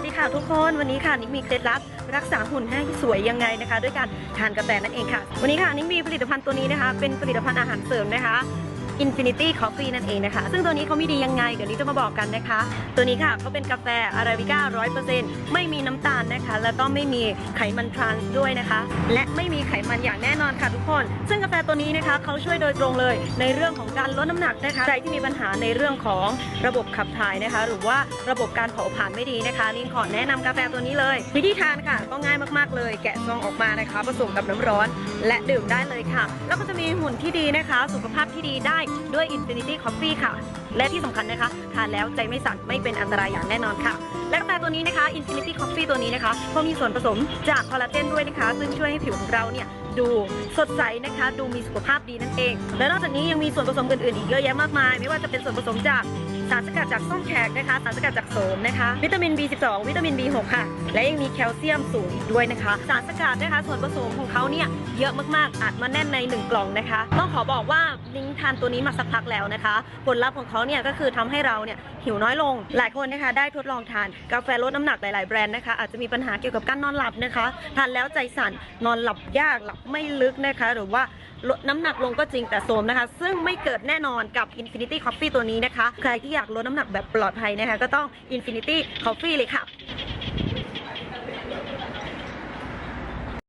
สดีค่ะทุกคนวันนี้ค่ะนิกมีเคล็ดลับรักษาหุ่นให้สวยยังไงนะคะ ด้วยการทานกาแฟนั่นเองค่ะ วันนี้ค่ะนิกมีผลิตภัณฑ์ตัวนี้นะคะ เป็นผลิตภัณฑ์อาหารเสริมนะคะ Infinity Coffee นั่นเองนะคะ ซึ่งตัวนี้เขามีดียังไง เดี๋ยวนี้จะมาบอกกันนะคะ ตัวนี้ค่ะก็เป็นกาแฟอาราบิก้า100%ไม่มีน้ำตาลนะคะ แล้วก็ไม่มีไขมันทรานส์ด้วยนะคะ และไม่มีไขมันอย่างแน่นอนค่ะทุกคน ซึ่งกาแฟตัวนี้นะคะเขาช่วยโดยตรงเลยในเรื่องของการลดน้ำหนักนะคะ ใครที่มีปัญหาในเรื่องของระบบขับถ่ายนะคะ หรือว่าระบบการเผาผลาญไม่ดีนะคะลินขอแนะนำกาแฟตัวนี้เลย วิธีทานค่ะก็ง่ายมากๆเลย แกะซองออกมานะคะ ผสมกับน้ำร้อน และดื่มได้เลยค่ะ แล้วก็จะมีหุ่นที่ดีนะคะ สุขภาพที่ดีได้ด้วย Infinity Coffee ค่ะ และที่สำคัญนะคะทานแล้วใจไม่สั่นไม่เป็นอันตรายอย่างแน่นอนค่ะ และกาแฟตัวนี้นะคะ Infinity Coffee ตัวนี้นะคะก็มีส่วนผสมจากคอลลาเจนด้วยนะคะ ซึ่งช่วยให้ผิวของเราเนี่ยดูสดใสนะคะ ดูมีสุขภาพดีนั่นเอง และนอกจากนี้ยังมีส่วนผสมอื่นๆอีกเยอะแยะมากมาย ไม่ว่าจะเป็นส่วนผสมจากสารสกัดจากส้มแขกนะคะ สารสกัดจากโสมนะคะ วิตามิน B12 วิตามิน B6 ค่ะ และยังมีแคลเซียมสูงอีกด้วยนะคะ สารสกัดนะคะ ส่วนผสมของเขาเนี่ยเยอะมากๆอัดมาแน่นในหนึ่งกล่องนะคะ ต้องขอบอกว่านิ้งทานตัวนี้มาสักพักแล้วนะคะ ผลลัพธ์ของเขาเนี่ยก็คือทำให้เราเนี่ยหิวน้อยลง หลายคนนะคะได้ทดลองทานกาแฟลดน้ำหนักหลาย ๆ แบรนด์นะคะอาจจะมีปัญหาเกี่ยวกับการนอนหลับนะคะทานแล้วใจสั่นนอนหลับยากหลับไม่ลึกนะคะ หรือว่าลดน้ำหนักลงก็จริงแต่โทรมนะคะ ซึ่งไม่เกิดแน่นอนกับ Infinity Coffee ตัวนี้นะคะ ใครที่อยากลดน้ำหนักแบบปลอดภัยนะคะ ก็ต้อง Infinity Coffee เลยค่ะ